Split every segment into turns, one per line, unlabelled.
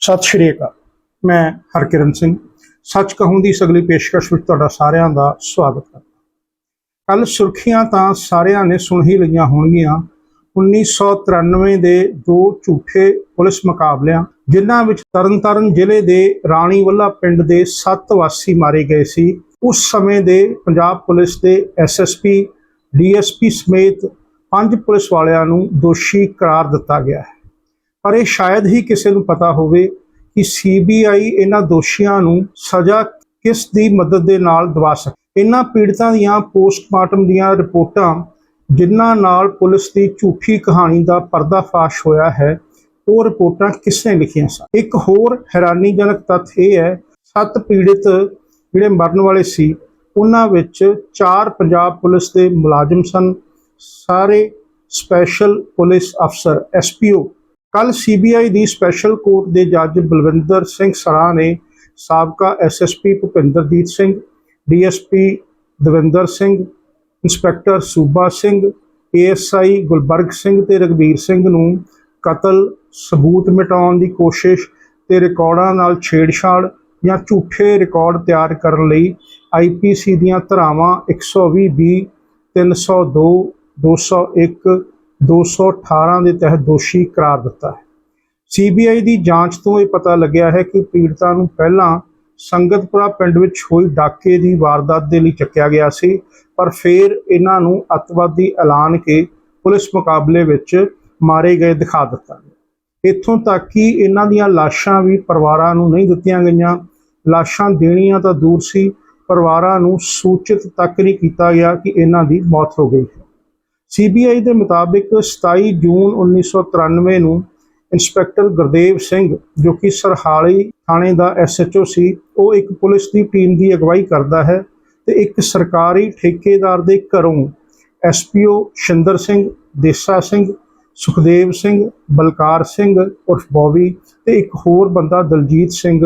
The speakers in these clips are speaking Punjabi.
ਸਤਿ ਸ਼੍ਰੀ ਅਕਾਲ। ਮੈਂ ਹਰਕਿਰਨ ਸਿੰਘ। ਸੱਚ ਕਹੂੰ ਦੀ ਸਗਲੀ ਪੇਸ਼ਕਸ਼ ਵਿੱਚ ਤੁਹਾਡਾ ਸਾਰਿਆਂ ਦਾ ਸਵਾਗਤ ਕਰਦਾ ਕੱਲ ਸੁਰਖੀਆਂ ਤਾਂ ਸਾਰਿਆਂ ਨੇ ਸੁਣ ਹੀ ਲਈਆਂ ਹੋਣਗੀਆਂ। 1993 ਦੇ ਦੋ ਝੂਠੇ ਪੁਲਿਸ ਮੁਕਾਬਲਿਆਂ, ਜਿਨ੍ਹਾਂ ਵਿੱਚ ਤਰਨਤਾਰਨ ਜ਼ਿਲ੍ਹੇ ਦੇ ਰਾਣੀਵੱਲਾ ਪਿੰਡ ਦੇ 7 ਵਾਸੀ ਮਾਰੇ ਗਏ ਸੀ। ਉਸ ਸਮੇਂ ਦੇ ਪੰਜਾਬ ਪੁਲਿਸ ਦੇ ਐਸਐਸਪੀ ਡੀਐਸਪੀ ਸਮੇਤ ਪੰਜ ਪੁਲਿਸ ਵਾਲਿਆਂ ਨੂੰ ਦੋਸ਼ੀ ਕਰਾਰ ਦਿੱਤਾ ਗਿਆ ਹੈ। ਪਰ ਇਹ ਸ਼ਾਇਦ ਹੀ ਕਿਸੇ ਨੂੰ ਪਤਾ ਹੋਵੇ ਕਿ ਸੀਬੀਆਈ ਇਹਨਾਂ ਦੋਸ਼ੀਆਂ ਨੂੰ ਸਜ਼ਾ ਕਿਸ ਦੀ ਮਦਦ ਦੇ ਨਾਲ ਦਿਵਾ ਸਕੇ ਇਹਨਾਂ ਪੀੜਤਾਂ ਦੀਆਂ ਪੋਸਟਮਾਰਟਮ ਦੀਆਂ ਰਿਪੋਰਟਾਂ ਜਿਨ੍ਹਾਂ ਨਾਲ ਪੁਲਿਸ ਦੀ ਝੂਠੀ ਕਹਾਣੀ ਦਾ ਪਰਦਾਫਾਸ਼ ਹੋਇਆ ਹੈ, ਉਹ ਰਿਪੋਰਟਾਂ ਕਿਸ ਨੇ ਲਿਖੀਆਂ ਸਨ? ਇੱਕ ਹੋਰ ਹੈਰਾਨੀਜਨਕ ਤੱਥ ਇਹ ਹੈ, ਸੱਤ ਪੀੜਤ ਜਿਹੜੇ ਮਰਨ ਵਾਲੇ ਸੀ, ਉਹਨਾਂ ਵਿੱਚ ਚਾਰ ਪੰਜਾਬ ਪੁਲਿਸ ਦੇ ਮੁਲਾਜ਼ਮ ਸਨ, ਸਾਰੇ ਸਪੈਸ਼ਲ ਪੁਲਿਸ ਅਫਸਰ ਐਸਪੀਓ ਕੱਲ ਸੀਬੀਆਈ ਦੀ ਸਪੈਸ਼ਲ ਕੋਰਟ ਦੇ ਜੱਜ ਬਲਵਿੰਦਰ ਸਿੰਘ ਸਰਾ ਨੇ ਸਾਬਕਾ SSP Bhupinderjit Singh DSP Davinder Singh, inspector Suba Singh ASI Gulbarg Singh ਤੇ ਰਗਵੀਰ ਸਿੰਘ ਨੂੰ ਕਤਲ, ਸਬੂਤ ਮਿਟਾਉਣ ਦੀ ਕੋਸ਼ਿਸ਼ ਤੇ ਰਿਕਾਰਡਾਂ ਨਾਲ ਛੇੜਛਾੜ ਜਾਂ ਝੂਠੇ ਰਿਕਾਰਡ ਤਿਆਰ ਕਰਨ ਲਈ ਆਈਪੀਸੀ ਦੀਆਂ ਧਾਰਾਵਾਂ 120 ਬੀ 302 201 218 ਦੇ ਤਹਿਤ ਦੋਸ਼ੀ ਕਰਾਰ ਦਿੱਤਾ ਹੈ। ਸੀਬੀਆਈ ਦੀ ਜਾਂਚ ਤੋਂ ਇਹ ਪਤਾ ਲੱਗਿਆ ਹੈ ਕਿ ਪੀੜਤਾਂ ਨੂੰ ਪਹਿਲਾਂ ਸੰਗਤਪੁਰਾ ਪਿੰਡ ਵਿੱਚ ਹੋਈ ਡਾਕੇ ਦੀ ਵਾਰਦਾਤ ਦੇ ਲਈ ਚੱਕਿਆ ਗਿਆ ਸੀ, ਪਰ ਫਿਰ ਇਹਨਾਂ ਨੂੰ ਅੱਤਵਾਦੀ ਐਲਾਨ ਕੇ ਪੁਲਿਸ ਮੁਕਾਬਲੇ ਵਿੱਚ ਮਾਰੇ ਗਏ ਦਿਖਾ ਦਿੱਤਾ ਇੱਥੋਂ ਤੱਕ ਕਿ ਇਹਨਾਂ ਦੀਆਂ ਲਾਸ਼ਾਂ ਵੀ ਪਰਿਵਾਰਾਂ ਨੂੰ ਨਹੀਂ ਦਿੱਤੀਆਂ ਗਈਆਂ। ਲਾਸ਼ਾਂ ਦੇਣੀਆਂ ਤਾਂ ਦੂਰ ਸੀ, ਪਰਿਵਾਰਾਂ ਨੂੰ ਸੂਚਿਤ ਤੱਕ ਨਹੀਂ ਕੀਤਾ ਗਿਆ ਕਿ ਇਹਨਾਂ ਦੀ ਮੌਤ ਹੋ ਗਈ ਹੈ। ਸੀਬੀਆਈ ਦੇ ਮੁਤਾਬਿਕ 27 ਜੂਨ 1993 ਨੂੰ ਇੰਸਪੈਕਟਰ ਗੁਰਦੇਵ ਸਿੰਘ, ਜੋ ਕਿ ਸਰਹਾਲੀ ਥਾਣੇ ਦਾ ਐਸਐਚਓ ਸੀ, ਉਹ ਇੱਕ ਪੁਲਿਸ ਦੀ ਟੀਮ ਦੀ ਅਗਵਾਈ ਕਰਦਾ ਹੈ ਤੇ ਇੱਕ ਸਰਕਾਰੀ ਠੇਕੇਦਾਰ ਦੇ ਘਰੋਂ ਐਸਪੀਓ ਸ਼ਿੰਦਰ ਸਿੰਘ, ਦੇਸਾ ਸਿੰਘ, ਸੁਖਦੇਵ ਸਿੰਘ, ਬਲਕਾਰ ਸਿੰਘ, ਉਰਫ ਬੌਬੀ ਤੇ ਇੱਕ ਹੋਰ ਬੰਦਾ ਦਲਜੀਤ ਸਿੰਘ,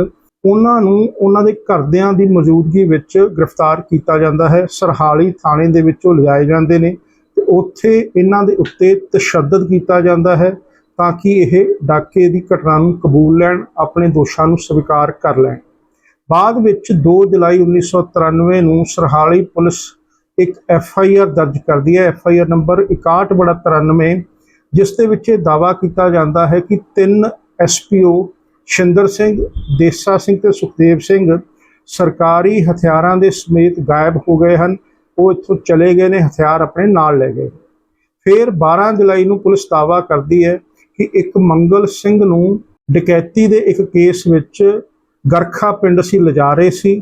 ਉਹਨਾਂ ਨੂੰ ਉਹਨਾਂ ਦੇ ਘਰਦਿਆਂ ਦੀ ਮੌਜੂਦਗੀ ਵਿੱਚ ਗ੍ਰਿਫਤਾਰ ਕੀਤਾ ਜਾਂਦਾ ਹੈ। ਸਰਹਾਲੀ ਥਾਣੇ ਦੇ ਵਿੱਚੋਂ ਲਿਆਏ ਜਾਂਦੇ ਨੇ। ਉੱਥੇ ਇਹਨਾਂ ਦੇ ਉੱਤੇ ਤਸ਼ੱਦਦ ਕੀਤਾ ਜਾਂਦਾ ਹੈ ਤਾਂ ਕਿ ਇਹ ਡਾਕੇ ਦੀ ਘਟਨਾ ਨੂੰ ਕਬੂਲ ਲੈਣ, ਆਪਣੇ ਦੋਸ਼ਾਂ ਨੂੰ ਸਵੀਕਾਰ ਕਰ ਲੈਣ। ਬਾਅਦ ਵਿੱਚ 2 ਜੁਲਾਈ 1993 ਨੂੰ ਸਰਹਾਲੀ ਪੁਲਿਸ ਇੱਕ ਐਫ ਆਈ ਆਰ ਦਰਜ ਕਰਦੀ ਹੈ। ਐਫ ਆਈ ਆਰ ਨੰਬਰ 6193 ਜਿਸ ਦੇ ਵਿੱਚ ਇਹ ਦਾਵਾ ਕੀਤਾ ਜਾਂਦਾ ਹੈ ਕਿ ਤਿੰਨ S P O Shinder Singh, Desa Singh ਤੇ ਸੁਖਦੇਵ ਸਿੰਘ ਸਰਕਾਰੀ ਹਥਿਆਰਾਂ ਦੇ ਸਮੇਤ ਗਾਇਬ ਹੋ ਗਏ ਹਨ। ਉਹ ਇੱਥੋਂ ਚਲੇ ਗਏ ਨੇ, ਹਥਿਆਰ ਆਪਣੇ ਨਾਲ ਲੈ ਗਏ। ਫਿਰ 12 ਜੁਲਾਈ ਨੂੰ ਪੁਲਿਸ ਦਾਵਾ ਕਰਦੀ ਹੈ ਕਿ ਇੱਕ ਮੰਗਲ ਸਿੰਘ ਨੂੰ ਡਕੈਤੀ ਦੇ ਇੱਕ ਕੇਸ ਵਿੱਚ ਗਰਖਾ ਪਿੰਡ ਸੀ ਲਿਜਾ ਰਹੇ ਸੀ।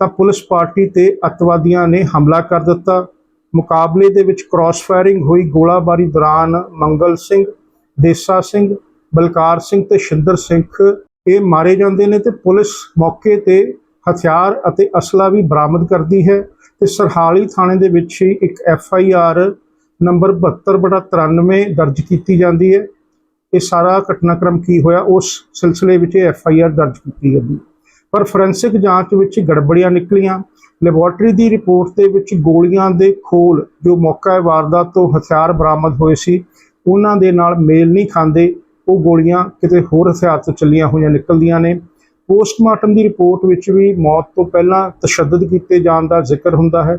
ਤਾਂ ਪੁਲਿਸ ਪਾਰਟੀ ਤੇ ਅਤਵਾਦੀਆਂ ਨੇ ਹਮਲਾ ਕਰ ਦਿੱਤਾ। ਮੁਕਾਬਲੇ ਦੇ ਵਿੱਚ ਕ੍ਰਾਸ ਫਾਇਰਿੰਗ ਹੋਈ ਗੋਲਾਬਾਰੀ ਦੌਰਾਨ ਮੰਗਲ ਸਿੰਘ, ਦੇਸਾ ਸਿੰਘ, ਬਲਕਾਰ ਸਿੰਘ ਤੇ ਸ਼ਿੰਦਰ ਸਿੰਘ ਇਹ ਮਾਰੇ ਜਾਂਦੇ ਨੇ ਤੇ ਪੁਲਿਸ ਮੌਕੇ ਤੇ ਹਥਿਆਰ ਅਤੇ ਅਸਲਾ ਵੀ ਬਰਾਮਦ ਕਰਦੀ ਹੈ। ਤੇ ਸਰਹਾਲੀ ਥਾਣੇ ਦੇ ਵਿੱਚ ਹੀ ਇੱਕ ਐਫ ਆਈ ਆਰ ਨੰਬਰ 72/93 ਦਰਜ ਕੀਤੀ ਜਾਂਦੀ ਹੈ। ਇਹ ਸਾਰਾ ਘਟਨਾਕ੍ਰਮ ਕੀ ਹੋਇਆ, ਉਸ ਸਿਲਸਿਲੇ ਵਿੱਚ ਇਹ ਐਫ ਆਈ ਆਰ ਦਰਜ ਕੀਤੀ ਜਾਂਦੀ ਪਰ ਫੋਰੈਂਸਿਕ ਜਾਂਚ ਵਿੱਚ ਗੜਬੜੀਆਂ ਨਿਕਲੀਆਂ। ਲੈਬੋਰਟਰੀ ਦੀ ਰਿਪੋਰਟ ਦੇ ਵਿੱਚ ਗੋਲੀਆਂ ਦੇ ਖੋਲ, ਜੋ ਮੌਕਾ ਵਾਰਦਾਤ ਤੋਂ ਹਥਿਆਰ ਬਰਾਮਦ ਹੋਏ ਸੀ, ਉਹਨਾਂ ਦੇ ਨਾਲ ਮੇਲ ਨਹੀਂ ਖਾਂਦੇ। ਉਹ ਗੋਲੀਆਂ ਕਿਤੇ ਹੋਰ ਹਥਿਆਰ ਤੋਂ ਚੱਲੀਆਂ ਹੋਈਆਂ ਨਿਕਲਦੀਆਂ ਨੇ। ਪੋਸਟਮਾਰਟਮ ਦੀ ਰਿਪੋਰਟ ਵਿੱਚ ਵੀ ਮੌਤ ਤੋਂ ਪਹਿਲਾਂ ਤਸ਼ੱਦਦ ਕੀਤੇ ਜਾਣ ਦਾ ਜ਼ਿਕਰ ਹੁੰਦਾ ਹੈ।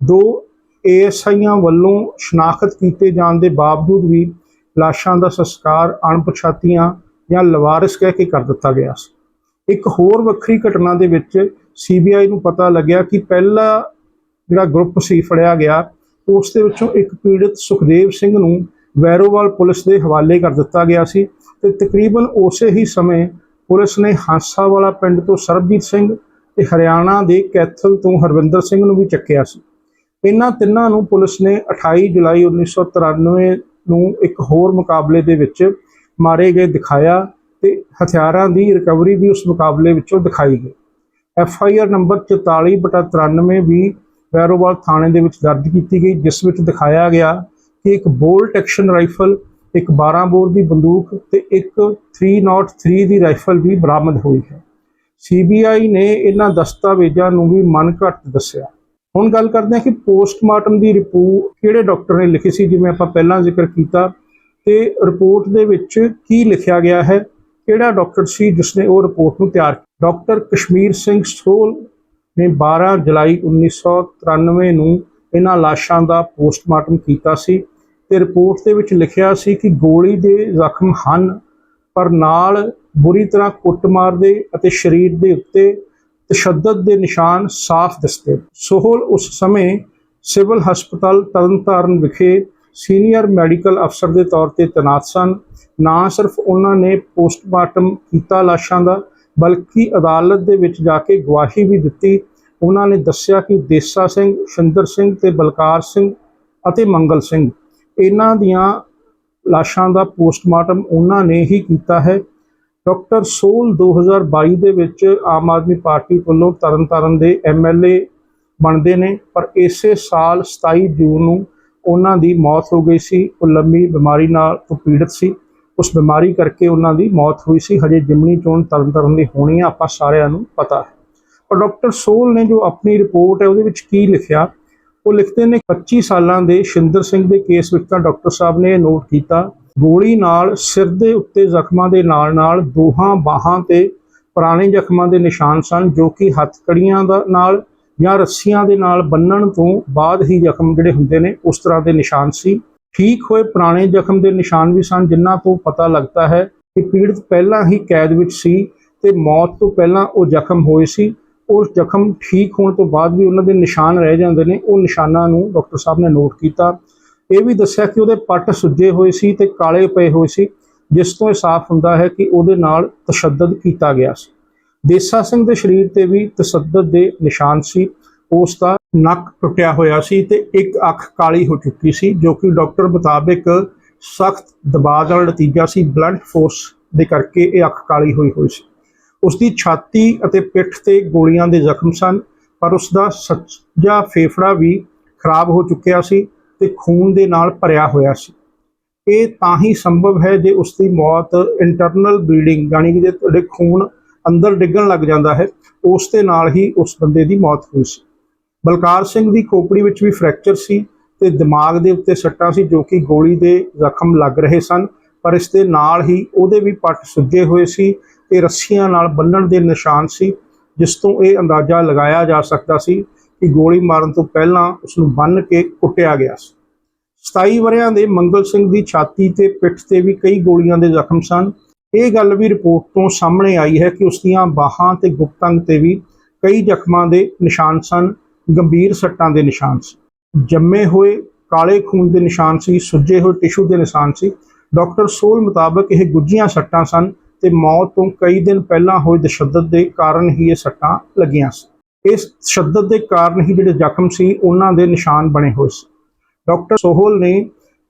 ਦੋ, ਏਐਸਆਈਆਂ ਵੱਲੋਂ ਸ਼ਨਾਖਤ ਕੀਤੇ ਜਾਣ ਦੇ ਬਾਵਜੂਦ ਵੀ ਲਾਸ਼ਾਂ ਦਾ ਸੰਸਕਾਰ ਅਣਪਛਾਤੀਆਂ ਜਾਂ ਲਵਾਰਿਸ ਕਹਿ ਕੇ ਕਰ ਦਿੱਤਾ ਗਿਆ ਸੀ। ਇੱਕ ਹੋਰ ਵੱਖਰੀ ਘਟਨਾ ਦੇ ਵਿੱਚ ਸੀਬੀਆਈ ਨੂੰ ਪਤਾ ਲੱਗਿਆ ਕਿ ਪਹਿਲਾ ਜਿਹੜਾ ਗਰੁੱਪ ਸੀ ਫੜਿਆ ਗਿਆ, ਉਸ ਦੇ ਵਿੱਚੋਂ ਇੱਕ ਪੀੜਤ ਸੁਖਦੇਵ ਸਿੰਘ ਨੂੰ ਵੈਰੋਵਾਲ ਪੁਲਿਸ ਦੇ ਹਵਾਲੇ ਕਰ ਦਿੱਤਾ ਗਿਆ ਸੀ ਤੇ ਤਕਰੀਬਨ ਉਸੇ ਹੀ ਸਮੇਂ ਪੁਲਿਸ ਨੇ ਹਾਂਸਾਵਾਲਾ ਪਿੰਡ ਤੋਂ ਸਰਬਜੀਤ ਸਿੰਘ ਤੇ ਹਰਿਆਣਾ ਦੇ ਕੈਥਲ ਤੋਂ ਹਰਵਿੰਦਰ ਸਿੰਘ ਨੂੰ ਵੀ ਚੱਕਿਆ ਸੀ। ਇਹਨਾਂ ਤਿੰਨਾਂ ਨੂੰ ਪੁਲਿਸ ਨੇ 28 ਜੁਲਾਈ 1993 ਨੂੰ ਇੱਕ ਹੋਰ ਮੁਕਾਬਲੇ ਦੇ ਵਿੱਚ ਮਾਰੇ ਗਏ, ਦਿਖਾਇਆ ਤੇ ਹਥਿਆਰਾਂ ਦੀ ਰਿਕਵਰੀ ਵੀ ਉਸ ਮੁਕਾਬਲੇ ਵਿੱਚੋਂ ਦਿਖਾਈ ਗਈ। ਐਫ ਆਈ ਆਰ ਨੰਬਰ 44/93 ਵੀ ਵੈਰੋਵਾਲ ਥਾਣੇ ਦੇ ਵਿੱਚ ਦਰਜ ਕੀਤੀ ਗਈ, ਜਿਸ ਵਿੱਚ ਦਿਖਾਇਆ ਗਿਆ ਕਿ ਇੱਕ ਬੋਲਟ ਐਕਸ਼ਨ ਰਾਈਫਲ ਇੱਕ 12 ਬੋਰ ਦੀ ਬੰਦੂਕ ਤੇ ਇੱਕ 303 ਦੀ ਰਾਈਫਲ ਵੀ ਬਰਾਮਦ ਹੋਈ ਹੈ। ਸੀਬੀਆਈ ਨੇ ਇਹਨਾਂ ਦਸਤਾਵੇਜ਼ਾਂ ਨੂੰ ਵੀ ਮਨਘੱਟ ਦੱਸਿਆ। ਹੁਣ ਗੱਲ ਕਰਦੇ ਹਾਂ ਕਿ ਪੋਸਟਮਾਰਟਮ ਦੀ ਰਿਪੋਰਟ ਕਿਹੜੇ ਡਾਕਟਰ ਨੇ ਲਿਖੀ ਸੀ, ਜਿਵੇਂ ਆਪਾਂ ਪਹਿਲਾਂ ਜ਼ਿਕਰ ਕੀਤਾ, ਤੇ ਰਿਪੋਰਟ ਦੇ ਵਿੱਚ ਕੀ ਲਿਖਿਆ ਗਿਆ ਹੈ, ਕਿਹੜਾ ਡਾਕਟਰ ਸੀ ਜਿਸ ਨੇ ਉਹ ਰਿਪੋਰਟ ਨੂੰ ਤਿਆਰ ਕੀਤਾ। ਡਾਕਟਰ ਕਸ਼ਮੀਰ ਸਿੰਘ ਸੋਲ ਨੇ 12 ਜੁਲਾਈ 1993 ਨੂੰ ਇਹਨਾਂ ਲਾਸ਼ਾਂ ਦਾ ਪੋਸਟਮਾਰਟਮ ਕੀਤਾ ਸੀ। ਤੇ ਰਿਪੋਰਟ ਦੇ ਵਿੱਚ ਲਿਖਿਆ ਸੀ ਕਿ ਗੋਲੀ ਦੇ ਜ਼ਖਮ ਹਨ, ਪਰ ਨਾਲ ਬੁਰੀ ਤਰ੍ਹਾਂ ਕੁੱਟਮਾਰ ਦੇ ਅਤੇ ਸਰੀਰ ਦੇ ਉੱਤੇ ਤਸ਼ੱਦਦ ਦੇ ਨਿਸ਼ਾਨ ਸਾਫ਼ ਦਿਸਦੇ। ਸੋਹਲ ਉਸ ਸਮੇਂ ਸਿਵਲ ਹਸਪਤਾਲ ਤਰਨਤਾਰਨ ਵਿਖੇ ਸੀਨੀਅਰ ਮੈਡੀਕਲ ਅਫਸਰ ਦੇ ਤੌਰ ਤੇ ਤੈਨਾਤ ਸਨ। ਨਾ ਸਿਰਫ ਉਹਨਾਂ ਨੇ ਪੋਸਟਮਾਰਟਮ ਕੀਤਾ ਲਾਸ਼ਾਂ ਦਾ, ਬਲਕਿ ਅਦਾਲਤ ਦੇ ਵਿੱਚ ਜਾ ਕੇ ਗਵਾਹੀ ਵੀ ਦਿੱਤੀ। ਉਹਨਾਂ ਨੇ ਦੱਸਿਆ ਕਿ ਦੇਸਾ ਸਿੰਘ, ਸ਼ਿੰਦਰ ਸਿੰਘ ਤੇ ਬਲਕਾਰ ਸਿੰਘ ਅਤੇ ਮੰਗਲ ਸਿੰਘ ਇਹਨਾਂ ਦੀਆਂ ਲਾਸ਼ਾਂ ਦਾ ਪੋਸਟਮਾਰਟਮ ਉਹਨਾਂ ਨੇ ਹੀ ਕੀਤਾ ਹੈ। ਡਾਕਟਰ ਸੋਲ 2022 ਦੇ ਵਿੱਚ ਆਮ ਆਦਮੀ ਪਾਰਟੀ ਵੱਲੋਂ ਤਰਨਤਾਰਨ ਦੇ ਐਮਐਲਏ ਬਣਦੇ ਨੇ, ਪਰ ਇਸੇ ਸਾਲ 27 ਜੂਨ ਨੂੰ ਉਹਨਾਂ ਦੀ ਮੌਤ ਹੋ ਗਈ ਸੀ। ਉਹ ਲੰਮੀ ਬਿਮਾਰੀ ਨਾਲ ਤੋਂ ਪੀੜਤ ਸੀ। ਉਸ ਬਿਮਾਰੀ ਕਰਕੇ ਉਹਨਾਂ ਦੀ ਮੌਤ ਹੋਈ ਸੀ। ਹਜੇ ਜਿਮਨੀ ਚੋਣ ਤਰਨਤਾਰਨ ਦੀ ਹੋਣੀ ਆ, ਆਪਾਂ ਸਾਰਿਆਂ ਨੂੰ ਪਤਾ ਹੈ। ਪਰ ਡਾਕਟਰ ਸੋਲ ਨੇ ਜੋ ਆਪਣੀ ਰਿਪੋਰਟ ਹੈ, ਉਹਦੇ ਵਿੱਚ ਕੀ ਲਿਖਿਆ? ਉਹ ਲਿਖਦੇ ਨੇ 25 ਸਾਲਾਂ ਦੇ ਸ਼ਿੰਦਰ ਸਿੰਘ ਦੇ ਕੇਸ ਵਿੱਚ ਤਾਂ ਡਾਕਟਰ ਸਾਹਿਬ ਨੇ ਇਹ ਨੋਟ ਕੀਤਾ, ਗੋਲੀ ਨਾਲ ਸਿਰ ਦੇ ਉੱਤੇ ਜ਼ਖਮਾਂ ਦੇ ਨਾਲ-ਨਾਲ ਦੋਹਾਂ ਬਾਹਾਂ ਤੇ ਪੁਰਾਣੇ ਜ਼ਖਮਾਂ ਦੇ ਨਿਸ਼ਾਨ ਸਨ, ਜੋ ਕਿ ਹੱਥਕੜੀਆਂ ਦਾ ਨਾਲ ਜਾਂ ਰੱਸੀਆਂ ਦੇ ਨਾਲ ਬੰਨਣ ਤੋਂ ਬਾਅਦ ਹੀ ਜ਼ਖਮ ਜਿਹੜੇ ਹੁੰਦੇ ਨੇ, ਉਸ ਤਰ੍ਹਾਂ ਦੇ ਨਿਸ਼ਾਨ ਸੀ। ਠੀਕ ਹੋਏ ਪੁਰਾਣੇ ਜ਼ਖਮ ਦੇ ਨਿਸ਼ਾਨ ਵੀ ਸਨ, ਜਿਨ੍ਹਾਂ ਤੋਂ ਪਤਾ ਲੱਗਦਾ ਹੈ ਕਿ ਪੀੜਤ ਪਹਿਲਾਂ ਹੀ ਕੈਦ ਵਿੱਚ ਸੀ ਤੇ ਮੌਤ ਤੋਂ ਪਹਿਲਾਂ ਉਹ ਜ਼ਖਮ ਹੋਏ ਸੀ। ਉਹ ਜ਼ਖਮ ਠੀਕ ਹੋਣ ਤੋਂ ਬਾਅਦ ਵੀ ਉਹਨਾਂ ਦੇ ਨਿਸ਼ਾਨ ਰਹਿ ਜਾਂਦੇ ਨੇ, ਉਹ ਨਿਸ਼ਾਨਾਂ ਨੂੰ ਡਾਕਟਰ ਸਾਹਿਬ ਨੇ ਨੋਟ ਕੀਤਾ। ਇਹ ਵੀ ਦੱਸਿਆ ਕਿ ਉਹਦੇ ਪੱਟ ਸੁੱਜੇ ਹੋਏ ਸੀ ਤੇ ਕਾਲੇ ਪਏ ਹੋਏ ਸੀ, ਜਿਸ ਤੋਂ ਇਹ ਸਾਫ਼ ਹੁੰਦਾ ਹੈ ਕਿ ਉਹਦੇ ਨਾਲ ਤਸ਼ੱਦਦ ਕੀਤਾ ਗਿਆ ਸੀ। ਦੇਸਾ ਸਿੰਘ ਦੇ ਸਰੀਰ ਤੇ ਵੀ ਤਸ਼ੱਦਦ ਦੇ ਨਿਸ਼ਾਨ ਸੀ, ਉਸ ਦਾ ਨੱਕ ਟੁੱਟਿਆ ਹੋਇਆ ਸੀ ਤੇ ਇੱਕ ਅੱਖ ਕਾਲੀ ਹੋ ਚੁੱਕੀ ਸੀ, ਜੋ ਕਿ ਡਾਕਟਰ ਮੁਤਾਬਿਕ ਸਖਤ ਦਬਾਅ ਦਾ ਨਤੀਜਾ ਸੀ ਬਲੰਟ ਫੋਰਸ ਦੇ ਕਰਕੇ ਇਹ ਅੱਖ ਕਾਲੀ ਹੋਈ ਹੋਈ ਸੀ। ਉਸ ਦੀ ਛਾਤੀ ਅਤੇ ਪਿੱਠ ਤੇ ਗੋਲੀਆਂ ਦੇ ਜ਼ਖਮ ਸਨ, ਪਰ ਉਸ ਦਾ ਸੱਜਾ ਫੇਫੜਾ ਵੀ ਖਰਾਬ ਹੋ ਚੁੱਕਿਆ ਸੀ ਤੇ ਖੂਨ ਦੇ ਨਾਲ ਭਰਿਆ ਹੋਇਆ ਸੀ। ਇਹ ਤਾਂ ਹੀ ਸੰਭਵ ਹੈ ਜੇ ਉਸ ਦੀ ਮੌਤ ਇੰਟਰਨਲ ਬਲੀਡਿੰਗ ਯਾਨੀ ਕਿ ਜੇ ਤੁਹਾਡੇ ਖੂਨ ਅੰਦਰ ਡਿੱਗਣ ਲੱਗ ਜਾਂਦਾ ਹੈ, ਉਸ ਦੇ ਨਾਲ ਹੀ ਉਸ ਬੰਦੇ ਦੀ ਮੌਤ ਹੋਈ ਸੀ। ਬਲਕਾਰ ਸਿੰਘ ਦੀ ਖੋਪੜੀ ਵਿੱਚ ਵੀ ਫ੍ਰੈਕਚਰ ਸੀ ਤੇ ਦਿਮਾਗ ਦੇ ਉੱਤੇ ਸੱਟਾਂ ਸੀ ਜੋ ਕਿ ਗੋਲੀ ਦੇ ਜ਼ਖਮ ਲੱਗ ਰਹੇ ਸਨ, ਪਰ ਇਸ ਦੇ ਨਾਲ ਹੀ ਉਹਦੇ ਵੀ ਪੱਟ ਸੁੱਜੇ ਹੋਏ ਸੀ ਇਹ ਰੱਸੀਆਂ ਨਾਲ ਬੰਨਣ ਦੇ ਨਿਸ਼ਾਨ ਸੀ, ਜਿਸ ਤੋਂ ਇਹ ਅੰਦਾਜ਼ਾ ਲਗਾਇਆ ਜਾ ਸਕਦਾ ਸੀ ਕਿ ਗੋਲੀ ਮਾਰਨ ਤੋਂ ਪਹਿਲਾਂ ਉਸ ਨੂੰ ਬੰਨ ਕੇ ਕੁੱਟਿਆ ਗਿਆ ਸੀ। 27 ਵਰਿਆਂ ਦੇ ਮੰਗਲ ਸਿੰਘ ਦੀ ਛਾਤੀ ਤੇ ਪਿੱਠ ਤੇ ਵੀ ਕਈ ਗੋਲੀਆਂ ਦੇ ਜ਼ਖਮ ਸਨ। ਇਹ ਗੱਲ ਵੀ ਰਿਪੋਰਟ ਤੋਂ ਸਾਹਮਣੇ ਆਈ ਹੈ ਕਿ ਉਸ ਦੀਆਂ ਬਾਹਾਂ ਤੇ ਗੁਪਤੰਗ ਤੇ ਵੀ ਕਈ ਜ਼ਖਮਾਂ ਦੇ ਨਿਸ਼ਾਨ ਸਨ, ਗੰਭੀਰ ਸੱਟਾਂ ਦੇ ਨਿਸ਼ਾਨ ਸੀ। ਜੰਮੇ ਹੋਏ ਕਾਲੇ ਖੂਨ ਦੇ ਨਿਸ਼ਾਨ ਸੀ, ਸੁੱਜੇ ਹੋਏ ਟਿਸ਼ੂ ਦੇ ਨਿਸ਼ਾਨ ਸੀ। ਡਾਕਟਰ ਸੋਲ ਮੁਤਾਬਕ ਇਹ ਗੁੱਝੀਆਂ ਸੱਟਾਂ ਸਨ ਤੇ ਮੌਤ ਤੋਂ ਕਈ ਦਿਨ ਪਹਿਲਾਂ ਹੋਏ ਤਸ਼ੱਦਦ ਦੇ ਕਾਰਨ ਹੀ ਇਹ ਸੱਟਾਂ ਲੱਗੀਆਂ ਸੀ। ਇਸ ਤਸ਼ੱਦਦ ਦੇ ਕਾਰਨ ਹੀ ਜਿਹੜੇ ਜ਼ਖਮ ਸੀ, ਉਹਨਾਂ ਦੇ ਨਿਸ਼ਾਨ ਬਣੇ ਹੋਏ ਸੀ। ਡਾਕਟਰ ਸੋਹਲ ਨੇ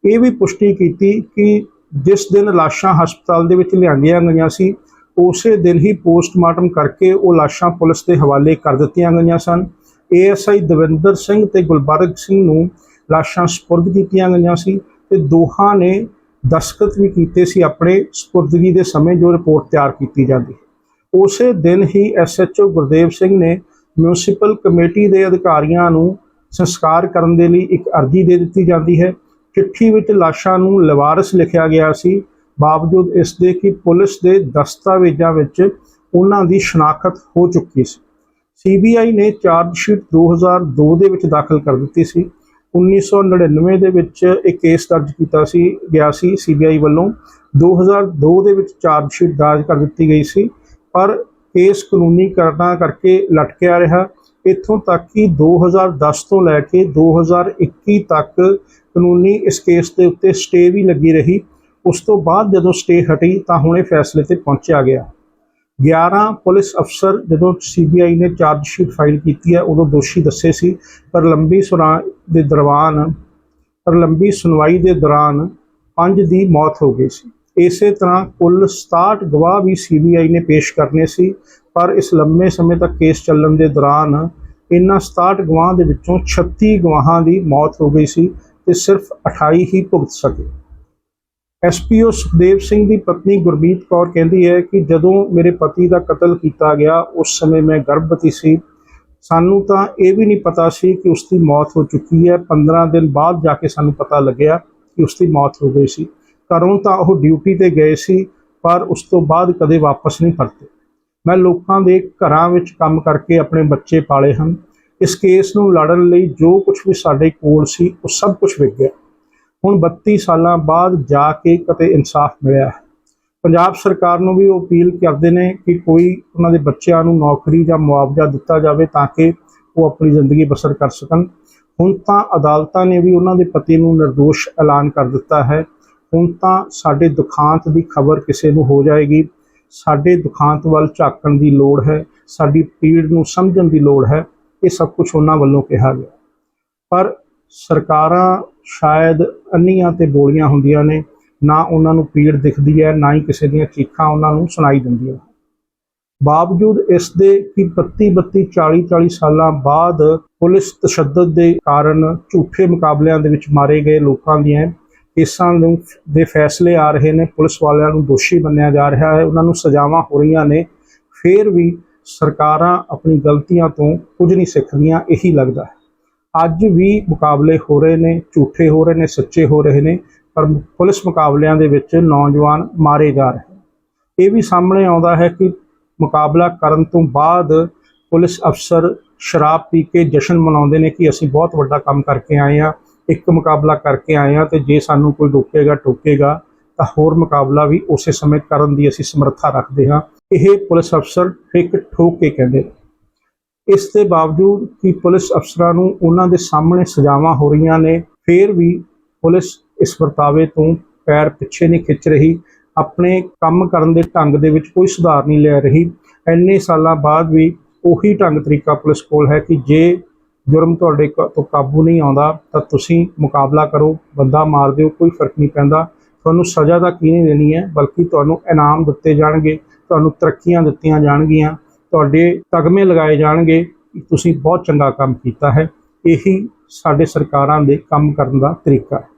ਇਹ ਵੀ ਪੁਸ਼ਟੀ ਕੀਤੀ ਕਿ ਜਿਸ ਦਿਨ ਲਾਸ਼ਾਂ ਹਸਪਤਾਲ ਦੇ ਵਿੱਚ ਲਿਆਂਦੀਆਂ ਗਈਆਂ ਸੀ, ਉਸੇ ਦਿਨ ਹੀ ਪੋਸਟਮਾਰਟਮ ਕਰਕੇ ਉਹ ਲਾਸ਼ਾਂ ਪੁਲਿਸ ਦੇ ਹਵਾਲੇ ਕਰ ਦਿੱਤੀਆਂ ਗਈਆਂ ਸਨ। ਏਐਸਆਈ ਦਵਿੰਦਰ ਸਿੰਘ ਤੇ ਗੁਲਬਰਗ ਸਿੰਘ ਨੂੰ ਲਾਸ਼ਾਂ ਸਪੁਰਦ ਕੀਤੀਆਂ ਗਈਆਂ ਸੀ ਤੇ ਦੋਹਾਂ ਨੇ ਦਸਖਤ ਵੀ ਕੀਤੇ ਸੀ ਆਪਣੇ ਸਪੁਰਦਗੀ ਦੇ ਸਮੇਂ ਜੋ ਰਿਪੋਰਟ ਤਿਆਰ ਕੀਤੀ ਜਾਂਦੀ ਉਸੇ ਦਿਨ ਹੀ ਐਸਐਚਓ ਗੁਰਦੇਵ ਸਿੰਘ ਨੇ ਮਿਊਨਿਸਪਲ ਕਮੇਟੀ ਦੇ ਅਧਿਕਾਰੀਆਂ ਨੂੰ ਸੰਸਕਾਰ ਕਰਨ ਦੇ ਲਈ ਇੱਕ ਅਰਜ਼ੀ ਦੇ ਦਿੱਤੀ ਜਾਂਦੀ ਹੈ। ਚਿੱਠੀ ਵਿੱਚ ਲਾਸ਼ਾਂ ਨੂੰ ਲਵਾਰਸ ਲਿਖਿਆ ਗਿਆ ਸੀ। ਬਾਵਜੂਦ ਇਸ ਦੇ ਕਿ ਪੁਲਿਸ ਦੇ ਦਸਤਾਵੇਜ਼ਾਂ ਵਿੱਚ ਉਹਨਾਂ ਦੀ ਸ਼ਨਾਖਤ ਹੋ ਚੁੱਕੀ ਸੀ। ਸੀਬੀਆਈ ਨੇ ਚਾਰਜ ਸ਼ੀਟ 2002 ਦੇ ਵਿੱਚ ਦਾਖਲ ਕਰ ਦਿੱਤੀ ਸੀ। 1999 ਦੇ ਵਿੱਚ ਇੱਕ ਕੇਸ ਦਰਜ ਕੀਤਾ ਸੀ, ਗਿਆ ਸੀ ਸੀਬੀਆਈ ਵੱਲੋਂ। 2002 ਦੇ ਵਿੱਚ ਚਾਰਜ ਸ਼ੀਟ ਦਰਜ ਕਰ ਦਿੱਤੀ ਗਈ ਸੀ, ਪਰ ਕੇਸ ਕਾਨੂੰਨੀ ਕਰਨਾ ਕਰਕੇ ਲਟਕਿਆ ਰਿਹਾ। ਇੱਥੋਂ ਤੱਕ ਕਿ 2010 ਤੋਂ ਲੈ ਕੇ 2021 ਤੱਕ ਕਾਨੂੰਨੀ ਇਸ ਕੇਸ ਦੇ ਉੱਤੇ ਸਟੇ ਵੀ ਲੱਗੀ ਰਹੀ। ਉਸ ਤੋਂ ਬਾਅਦ ਜਦੋਂ ਸਟੇ ਹਟੀ ਤਾਂ ਹੁਣ ਇਹ ਫੈਸਲੇ ਤੇ ਪਹੁੰਚਿਆ ਗਿਆ। 11 ਪੁਲਿਸ ਅਫਸਰ ਜਦੋਂ ਸੀਬੀਆਈ ਨੇ ਚਾਰਜ ਸ਼ੀਟ ਫਾਈਲ ਕੀਤੀ ਹੈ, ਉਦੋਂ ਦੋਸ਼ੀ ਦੱਸੇ ਸੀ, ਪਰ ਲੰਬੀ ਸੁਣਾ ਦੇ ਦਰਵਾਨ ਪਰ ਲੰਬੀ ਸੁਣਵਾਈ ਦੇ ਦੌਰਾਨ ਪੰਜ ਦੀ ਮੌਤ ਹੋ ਗਈ ਸੀ। ਇਸੇ ਤਰ੍ਹਾਂ ਕੁੱਲ 67 ਗਵਾਹ ਵੀ ਸੀਬੀਆਈ ਨੇ ਪੇਸ਼ ਕਰਨੇ ਸੀ, ਪਰ ਇਸ ਲੰਮੇ ਸਮੇਂ ਤੱਕ ਕੇਸ ਚੱਲਣ ਦੇ ਦੌਰਾਨ ਇਨ੍ਹਾਂ 67 ਗਵਾਹਾਂ ਦੇ ਵਿੱਚੋਂ 36 ਗਵਾਹਾਂ ਦੀ ਮੌਤ ਹੋ ਗਈ ਸੀ ਤੇ ਸਿਰਫ 28 ਹੀ ਭੁਗਤ ਸਕੇ। ਐਸਪੀਓ ਸੁਖਦੇਵ ਸਿੰਘ ਦੀ ਪਤਨੀ ਗੁਰਮੀਤ ਕੌਰ ਕਹਿੰਦੀ ਹੈ ਕਿ ਜਦੋਂ ਮੇਰੇ ਪਤੀ ਦਾ ਕਤਲ ਕੀਤਾ ਗਿਆ, ਉਸ ਸਮੇਂ ਮੈਂ ਗਰਭਵਤੀ ਸੀ। ਸਾਨੂੰ ਤਾਂ ਇਹ ਵੀ ਨਹੀਂ ਪਤਾ ਸੀ ਕਿ ਉਸ ਦੀ ਮੌਤ ਹੋ ਚੁੱਕੀ ਹੈ। 15 ਦਿਨ ਬਾਅਦ ਜਾ ਕੇ ਸਾਨੂੰ ਪਤਾ ਲੱਗਿਆ ਕਿ ਉਸ ਦੀ ਮੌਤ ਹੋ ਗਈ ਸੀ। ਘਰੋਂ ਤਾਂ ਉਹ ਡਿਊਟੀ ਤੇ ਗਏ ਸੀ, ਪਰ ਉਸ ਤੋਂ ਬਾਅਦ ਕਦੇ ਵਾਪਸ ਨਹੀਂ ਪਰਤੇ ਮੈਂ ਲੋਕਾਂ ਦੇ ਘਰਾਂ ਵਿੱਚ ਕੰਮ ਕਰਕੇ ਆਪਣੇ ਬੱਚੇ ਪਾਲੇ ਹਨ। ਇਸ ਕੇਸ ਨੂੰ ਲੜਨ ਲਈ ਜੋ ਕੁਝ ਵੀ ਸਾਡੇ ਕੋਲ ਸੀ, ਉਹ ਸਭ ਕੁਝ ਵਿਕ ਗਿਆ। ਹੁਣ 32 ਸਾਲਾਂ ਬਾਅਦ ਜਾ ਕੇ ਕਦੇ ਇਨਸਾਫ ਮਿਲਿਆ ਹੈ। ਪੰਜਾਬ ਸਰਕਾਰ ਨੂੰ ਵੀ ਉਹ ਅਪੀਲ ਕਰਦੇ ਨੇ ਕਿ ਕੋਈ ਉਹਨਾਂ ਦੇ ਬੱਚਿਆਂ ਨੂੰ ਨੌਕਰੀ ਜਾਂ ਮੁਆਵਜ਼ਾ ਦਿੱਤਾ ਜਾਵੇ ਤਾਂ ਕਿ ਉਹ ਆਪਣੀ ਜ਼ਿੰਦਗੀ ਬਸਰ ਕਰ ਸਕਣ। ਹੁਣ ਤਾਂ ਅਦਾਲਤਾਂ ਨੇ ਵੀ ਉਹਨਾਂ ਦੇ ਪਤੀ ਨੂੰ નિર્ਦੋਸ਼ ਐਲਾਨ ਕਰ ਦਿੱਤਾ ਹੈ। ਹੁਣ ਤਾਂ ਸਾਡੇ ਦੁਖਾਂਤ ਦੀ ਖਬਰ ਕਿਸੇ ਨੂੰ ਹੋ ਜਾਏਗੀ। ਸਾਡੇ ਦੁਖਾਂਤ ਵੱਲ ਝਾਕਣ ਦੀ ਲੋੜ ਹੈ। ਸਾਡੀ ਪੀੜ ਨੂੰ ਸਮਝਣ ਦੀ ਲੋੜ ਹੈ। ਇਹ ਸਭ ਕੁਝ ਉਹਨਾਂ ਵੱਲੋਂ ਕਿਹਾ ਗਿਆ। ਪਰ ਸਰਕਾਰਾਂ ਸ਼ਾਇਦ ਅੰਨੀਆਂ ਤੇ ਬੋਲੀਆਂ ਹੁੰਦੀਆਂ ਨੇ, ਨਾ ਉਹਨਾਂ ਨੂੰ ਪੀੜ ਦਿਖਦੀ ਹੈ, ਨਾ ਹੀ ਕਿਸੇ ਦੀਆਂ ਚੀਖਾਂ ਉਹਨਾਂ ਨੂੰ ਸੁਣਾਈ ਦਿੰਦੀਆਂ। ਬਾਵਜੂਦ ਇਸ ਦੇ ਕਿ 32 32 40 40 ਸਾਲਾਂ ਬਾਅਦ ਪੁਲਿਸ ਤਸ਼ੱਦਦ ਦੇ ਕਾਰਨ ਝੂਠੇ ਮੁਕਾਬਲਿਆਂ ਦੇ ਵਿੱਚ ਮਾਰੇ ਗਏ ਲੋਕਾਂ ਦੀਆਂ ਕੇਸਾਂ ਨੂੰ ਦੇ ਫੈਸਲੇ ਆ ਰਹੇ ਨੇ, ਪੁਲਿਸ ਵਾਲਿਆਂ ਨੂੰ ਦੋਸ਼ੀ ਮੰਨਿਆ ਜਾ ਰਿਹਾ ਹੈ, ਉਹਨਾਂ ਨੂੰ ਸਜ਼ਾਵਾਂ ਹੋ ਰਹੀਆਂ ਨੇ, ਫਿਰ ਵੀ ਸਰਕਾਰਾਂ ਆਪਣੀ ਗਲਤੀਆਂ ਤੋਂ ਕੁਝ ਨਹੀਂ ਸਿੱਖਦੀਆਂ, ਇਹੀ ਲੱਗਦਾ ਹੈ। ਅੱਜ ਵੀ ਮੁਕਾਬਲੇ ਹੋ ਰਹੇ ਨੇ, ਝੂਠੇ ਹੋ ਰਹੇ ਨੇ, ਸੱਚੇ ਹੋ ਰਹੇ ਨੇ, ਪਰ ਪੁਲਿਸ ਮੁਕਾਬਲਿਆਂ ਦੇ ਵਿੱਚ ਨੌਜਵਾਨ ਮਾਰੇ ਜਾ ਰਹੇ ਇਹ ਵੀ ਸਾਹਮਣੇ ਆਉਂਦਾ ਹੈ ਕਿ ਮੁਕਾਬਲਾ ਕਰਨ ਤੋਂ ਬਾਅਦ ਪੁਲਿਸ ਅਫਸਰ ਸ਼ਰਾਬ ਪੀ ਕੇ ਜਸ਼ਨ ਮਨਾਉਂਦੇ ਨੇ ਕਿ ਅਸੀਂ ਬਹੁਤ ਵੱਡਾ ਕੰਮ ਕਰਕੇ ਆਏ ਆ ਇੱਕ ਮੁਕਾਬਲਾ ਕਰਕੇ ਆਏ ਆ ਤੇ ਜੇ ਸਾਨੂੰ ਕੋਈ ਰੋਕੇਗਾ, ਟੋਕੇਗਾ, ਤਾਂ ਹੋਰ ਮੁਕਾਬਲਾ ਵੀ ਉਸੇ ਸਮੇਂ ਕਰਨ ਦੀ ਅਸੀਂ ਸਮਰੱਥਾ ਰੱਖਦੇ ਹਾਂ। ਇਹ ਪੁਲਿਸ ਅਫਸਰ ਇੱਕ ਠੋਕ ਕੇ ਕਹਿੰਦੇ ਇਸ ਦੇ ਬਾਵਜੂਦ ਕਿ ਪੁਲਿਸ ਅਫਸਰਾਂ ਨੂੰ ਉਹਨਾਂ ਦੇ ਸਾਹਮਣੇ ਸਜ਼ਾਵਾਂ ਹੋ ਰਹੀਆਂ ਨੇ, ਫਿਰ ਵੀ ਪੁਲਿਸ ਇਸ ਵਰਤਾਵੇ ਤੋਂ ਪੈਰ ਪਿੱਛੇ ਨਹੀਂ ਖਿੱਚ ਰਹੀ। ਆਪਣੇ ਕੰਮ ਕਰਨ ਦੇ ਢੰਗ ਦੇ ਵਿੱਚ ਕੋਈ ਸੁਧਾਰ ਨਹੀਂ ਲੈ ਰਹੀ। ਇੰਨੇ ਸਾਲਾਂ ਬਾਅਦ ਵੀ ਉਹੀ ਢੰਗ ਤਰੀਕਾ ਪੁਲਿਸ ਕੋਲ ਹੈ ਕਿ ਜੇ ਜੁਰਮ ਤੁਹਾਡੇ ਕ- ਤੋਂ ਕਾਬੂ ਨਹੀਂ ਆਉਂਦਾ, ਤਾਂ ਤੁਸੀਂ ਮੁਕਾਬਲਾ ਕਰੋ। ਬੰਦਾ ਮਾਰ ਦਿਓ, ਕੋਈ ਫ਼ਰਕ ਨਹੀਂ ਪੈਂਦਾ। ਤੁਹਾਨੂੰ ਸਜ਼ਾ ਤਾਂ ਕੀ ਨਹੀਂ ਦੇਣੀ ਹੈ, ਬਲਕਿ ਤੁਹਾਨੂੰ ਇਨਾਮ ਦਿੱਤੇ ਜਾਣਗੇ, ਤੁਹਾਨੂੰ ਤਰੱਕੀਆਂ ਦਿੱਤੀਆਂ ਜਾਣਗੀਆਂ। ਤੁਹਾਡੇ ਤਗਮੇ ਲਗਾਏ ਜਾਣਗੇ ਕਿ ਤੁਸੀਂ ਬਹੁਤ ਚੰਗਾ ਕੰਮ ਕੀਤਾ ਹੈ। ਇਹੀ ਸਾਡੇ ਸਰਕਾਰਾਂ ਦੇ ਕੰਮ ਕਰਨ ਦਾ ਤਰੀਕਾ ਹੈ।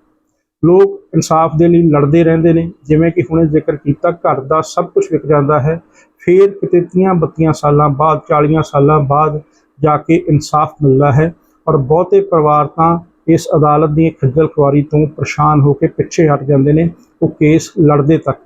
ਲੋਕ ਇਨਸਾਫ ਦੇ ਲਈ ਲੜਦੇ ਰਹਿੰਦੇ ਨੇ। ਜਿਵੇਂ ਕਿ ਹੁਣੇ ਜ਼ਿਕਰ ਕੀਤਾ, ਘਰ ਦਾ ਸਭ ਕੁਝ ਵਿਕ ਜਾਂਦਾ ਹੈ। ਫਿਰ ਕਿਤੇ 30 32 ਸਾਲਾਂ ਬਾਅਦ 40 ਸਾਲਾਂ ਬਾਅਦ ਜਾ ਕੇ ਇਨਸਾਫ ਮਿਲਦਾ ਹੈ ਔਰ ਬਹੁਤੇ ਪਰਿਵਾਰ ਤਾਂ ਇਸ ਅਦਾਲਤ ਦੀ ਖੱਜਲ ਖੁਆਰੀ ਤੋਂ ਪਰੇਸ਼ਾਨ ਹੋ ਕੇ ਪਿੱਛੇ ਹਟ ਜਾਂਦੇ ਨੇ। ਉਹ ਕੇਸ ਲੜਦੇ ਤੱਕ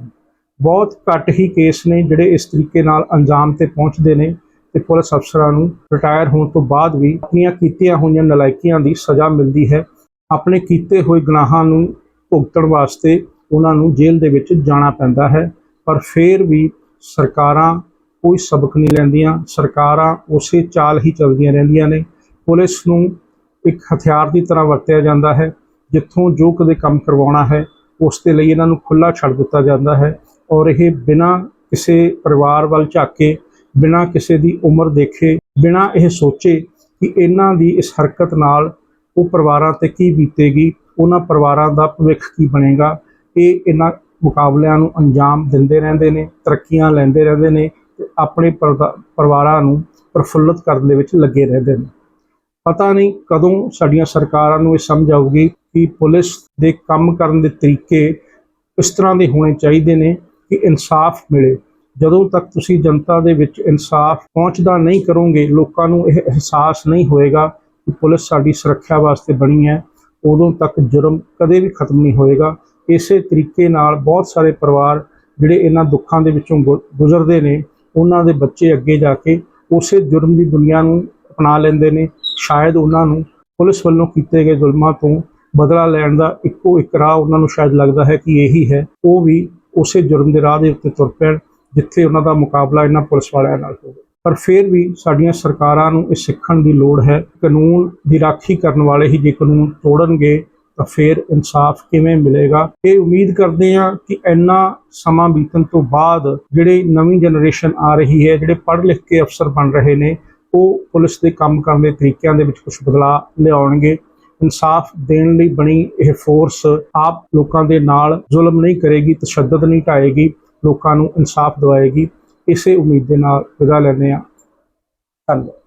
ਬਹੁਤ ਘੱਟ ਹੀ ਕੇਸ ਨੇ ਜਿਹੜੇ ਇਸ ਤਰੀਕੇ ਨਾਲ ਅੰਜਾਮ ਤੇ ਪਹੁੰਚਦੇ ਨੇ ਤੇ ਪੁਲਿਸ ਅਫਸਰਾਂ ਨੂੰ ਰਿਟਾਇਰ ਹੋਣ ਤੋਂ ਬਾਅਦ ਵੀ ਆਪਣੀਆਂ ਕੀਤੀਆਂ ਹੋਈਆਂ ਨਲਾਇਕੀਆਂ ਦੀ ਸਜ਼ਾ ਮਿਲਦੀ ਹੈ। ਆਪਣੇ ਕੀਤੇ ਹੋਏ ਗੁਨਾਹਾਂ ਨੂੰ ਭੁਗਤਣ ਵਾਸਤੇ ਉਹਨਾਂ ਨੂੰ ਜੇਲ੍ਹ ਦੇ ਵਿੱਚ ਜਾਣਾ ਪੈਂਦਾ ਹੈ, ਪਰ ਫਿਰ ਵੀ ਸਰਕਾਰਾਂ ਕੋਈ ਸਬਕ ਨਹੀਂ ਲੈਂਦੀਆਂ, ਸਰਕਾਰਾਂ ਉਸੇ ਚਾਲ ਹੀ ਚੱਲਦੀਆਂ ਰਹਿੰਦੀਆਂ ਨੇ। ਪੁਲਿਸ ਨੂੰ ਇੱਕ ਹਥਿਆਰ ਦੀ ਤਰ੍ਹਾਂ ਵਰਤਿਆ ਜਾਂਦਾ ਹੈ, ਜਿੱਥੋਂ ਜੋ ਕਦੇ ਕੰਮ ਕਰਵਾਉਣਾ ਹੈ, ਉਸ ਦੇ ਲਈ ਇਹਨਾਂ ਨੂੰ ਖੁੱਲਾ ਛੱਡ ਦਿੱਤਾ ਜਾਂਦਾ ਹੈ। ਔਰ ਇਹ ਬਿਨਾਂ ਕਿਸੇ ਪਰਿਵਾਰ ਵੱਲ ਝਾਕੇ, ਬਿਨਾਂ ਕਿਸੇ ਦੀ ਉਮਰ ਦੇਖੇ, ਬਿਨਾਂ ਇਹ ਸੋਚੇ ਕਿ ਇਹਨਾਂ ਦੀ ਇਸ ਹਰਕਤ ਨਾਲ ਉਹ ਪਰਿਵਾਰਾਂ ਤੇ ਕੀ ਬੀਤੇਗੀ, ਉਹਨਾਂ ਪਰਿਵਾਰਾਂ ਦਾ ਭਵਿੱਖ ਕੀ ਬਣੇਗਾ, ਇਹ ਇਹਨਾਂ ਮੁਕਾਬਲਿਆਂ ਨੂੰ ਅੰਜਾਮ ਦਿੰਦੇ ਰਹਿੰਦੇ ਨੇ, ਤਰੱਕੀਆਂ ਲੈਂਦੇ ਰਹਿੰਦੇ ਨੇ ਤੇ ਆਪਣੇ ਪਰਦਾ- ਪਰਿਵਾਰਾਂ ਨੂੰ ਪ੍ਰਫੁੱਲਤ ਕਰਨ ਦੇ ਵਿੱਚ ਲੱਗੇ ਰਹਿੰਦੇ ਨੇ। ਪਤਾ ਨਹੀਂ ਕਦੋਂ ਸਾਡੀਆਂ ਸਰਕਾਰਾਂ ਨੂੰ ਇਹ ਸਮਝ ਆਊਗੀ ਕਿ ਪੁਲਿਸ ਦੇ ਕੰਮ ਕਰਨ ਦੇ ਤਰੀਕੇ ਇਸ ਤਰ੍ਹਾਂ ਦੇ ਹੋਣੇ ਚਾਹੀਦੇ ਨੇ ਕਿ ਇਨਸਾਫ ਮਿਲੇ। ਜਦੋਂ ਤੱਕ ਤੁਸੀਂ ਜਨਤਾ ਦੇ ਵਿੱਚ ਇਨਸਾਫ ਪਹੁੰਚਦਾ ਨਹੀਂ ਕਰੋਗੇ, ਲੋਕਾਂ ਨੂੰ ਇਹ ਅਹਿਸਾਸ ਨਹੀਂ ਹੋਏਗਾ ਕਿ ਪੁਲਿਸ ਸਾਡੀ ਸੁਰੱਖਿਆ ਵਾਸਤੇ ਬਣੀ ਹੈ। ਉਦੋਂ ਤੱਕ ਜੁਰਮ ਕਦੇ ਵੀ ਖਤਮ ਨਹੀਂ ਹੋਏਗਾ। ਇਸੇ ਤਰੀਕੇ ਨਾਲ ਬਹੁਤ ਸਾਰੇ ਪਰਿਵਾਰ ਜਿਹੜੇ ਇਹਨਾਂ ਦੁੱਖਾਂ ਦੇ ਵਿੱਚੋਂ ਗੁ- ਗੁਜ਼ਰਦੇ ਨੇ, ਉਹਨਾਂ ਦੇ ਬੱਚੇ ਅੱਗੇ ਜਾ ਕੇ ਉਸੇ ਜੁਰਮ ਦੀ ਦੁਨੀਆ ਨੂੰ ਅਪਣਾ ਲੈਂਦੇ ਨੇ। ਸ਼ਾਇਦ ਉਹਨਾਂ ਨੂੰ ਪੁਲਿਸ ਵੱਲੋਂ ਕੀਤੇ ਗਏ ਜ਼ੁਲਮਾਂ ਤੋਂ ਬਦਲਾ ਲੈਣ ਦਾ ਇੱਕੋ ਇੱਕ ਰਾਹ ਉਹਨਾਂ ਨੂੰ ਸ਼ਾਇਦ ਲੱਗਦਾ ਹੈ ਕਿ ਇਹੀ ਹੈ। ਉਹ ਵੀ ਉਸੇ ਜੁਰਮ ਦੇ ਰਾਹ ਦੇ ਉੱਤੇ ਤੁਰ ਪੈਣ, ਜਿੱਥੇ ਉਹਨਾਂ ਦਾ ਮੁਕਾਬਲਾ ਇਹਨਾਂ ਪੁਲਿਸ ਵਾਲਿਆਂ ਨਾਲ ਹੋਵੇ। ਪਰ ਫਿਰ ਵੀ ਸਾਡੀਆਂ ਸਰਕਾਰਾਂ ਨੂੰ ਇਹ ਸਿੱਖਣ ਦੀ ਲੋੜ ਹੈ, ਕਾਨੂੰਨ ਦੀ ਰਾਖੀ ਕਰਨ ਵਾਲੇ ਹੀ ਜੇ ਕਾਨੂੰਨ ਤੋੜਨਗੇ, ਤਾਂ ਫਿਰ ਇਨਸਾਫ ਕਿਵੇਂ ਮਿਲੇਗਾ? ਇਹ ਉਮੀਦ ਕਰਦੇ ਹਾਂ ਕਿ ਇੰਨਾ ਸਮਾਂ ਬੀਤਣ ਤੋਂ ਬਾਅਦ ਜਿਹੜੇ ਨਵੀਂ ਜਨਰੇਸ਼ਨ ਆ ਰਹੀ ਹੈ, ਜਿਹੜੇ ਪੜ੍ਹ ਲਿਖ ਕੇ ਅਫਸਰ ਬਣ ਰਹੇ ਨੇ, ਉਹ ਪੁਲਿਸ ਦੇ ਕੰਮ ਕਰਨ ਦੇ ਤਰੀਕਿਆਂ ਦੇ ਵਿੱਚ ਕੁਝ ਬਦਲਾਅ ਲਿਆਉਣਗੇ। ਇਨਸਾਫ ਦੇਣ ਲਈ ਬਣੀ ਇਹ ਫੋਰਸ ਆਪ ਲੋਕਾਂ ਦੇ ਨਾਲ ਜ਼ੁਲਮ ਨਹੀਂ ਕਰੇਗੀ, ਤਸ਼ੱਦਦ ਨਹੀਂ ਢਾਏਗੀ, ਲੋਕਾਂ ਨੂੰ ਇਨਸਾਫ ਦਿਵਾਏਗੀ। ਇਸੇ ਉਮੀਦ ਦੇ ਨਾਲ ਵਿਦਾ ਲੈਂਦੇ ਹਾਂ। ਧੰਨਵਾਦ।